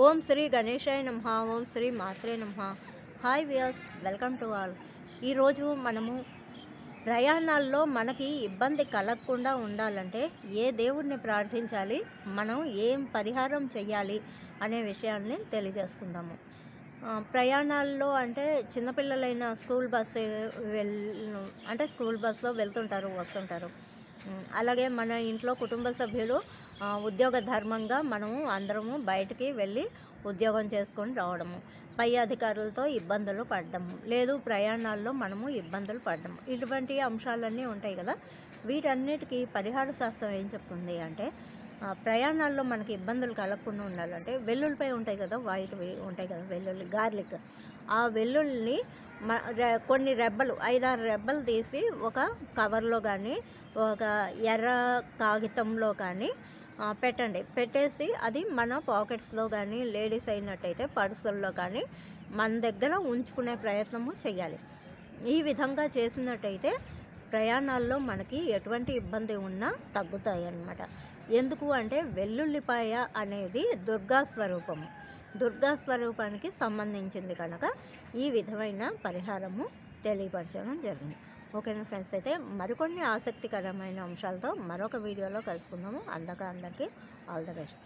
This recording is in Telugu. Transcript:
ఓం శ్రీ గణేశాయ నమ ఓం శ్రీ మాత్రే నమ. Hi viewers welcome to all. ఈరోజు మనము ప్రయాణాల్లో మనకి ఇబ్బంది కలగకుండా ఉండాలంటే ఏ దేవుడిని ప్రార్థించాలి మనం ఏం పరిహారం చేయాలి అనే విషయాన్ని తెలియజేసుకుందాము. ప్రయాణాల్లో అంటే చిన్నపిల్లలైన స్కూల్ బస్సు వెల్ అంటే స్కూల్ బస్సులో వెళ్తుంటారు వస్తుంటారు. అలాగే మన ఇంట్లో కుటుంబ సభ్యులు ఉద్యోగ ధర్మంగా మనము అందరము బయటికి వెళ్ళి ఉద్యోగం చేసుకొని రావడము పై అధికారులతో ఇబ్బందులు పడ్డము లేదు ప్రయాణాల్లో మనము ఇబ్బందులు పడ్డము. ఇటువంటి అంశాలన్నీ ఉంటాయి కదా. వీటన్నిటికీ పరిహార శాస్త్రం ఏం చెప్తుంది అంటే ప్రయాణాల్లో మనకి ఇబ్బందులు కలగకుండా ఉండాలంటే వెల్లుల్లిపై ఉంటాయి కదా వైట్ ఉంటాయి కదా వెల్లుల్లి గార్లిక్ ఆ వెల్లుల్లిని మ రె- కొన్ని రెబ్బలు ఐదారు రెబ్బలు తీసి ఒక కవర్లో కానీ ఒక ఎర్ర కాగితంలో కానీ పెట్టండి. పెట్టేసి అది మన పాకెట్స్లో కానీ లేడీస్ అయినట్టయితే పర్సుల్లో కానీ మన దగ్గర ఉంచుకునే ప్రయత్నము చేయాలి. ఈ విధంగా చేసినట్టయితే ప్రయాణాల్లో మనకి ఎటువంటి ఇబ్బంది ఉన్నా తగ్గుతాయి అన్నమాట ఎందుకు అంటే వెల్లుల్లిపాయ అనేది దుర్గా స్వరూపము దుర్గా స్వరూపానికి సంబంధించింది కనుక ఈ విధమైన పరిహారము తెలియపరచడం జరిగింది. ఓకేనా ఫ్రెండ్స్? అయితే మరికొన్ని ఆసక్తికరమైన అంశాలతో మరొక వీడియోలో కలుసుకుందాము. అందక అందరికీ ఆల్ ద బెస్ట్.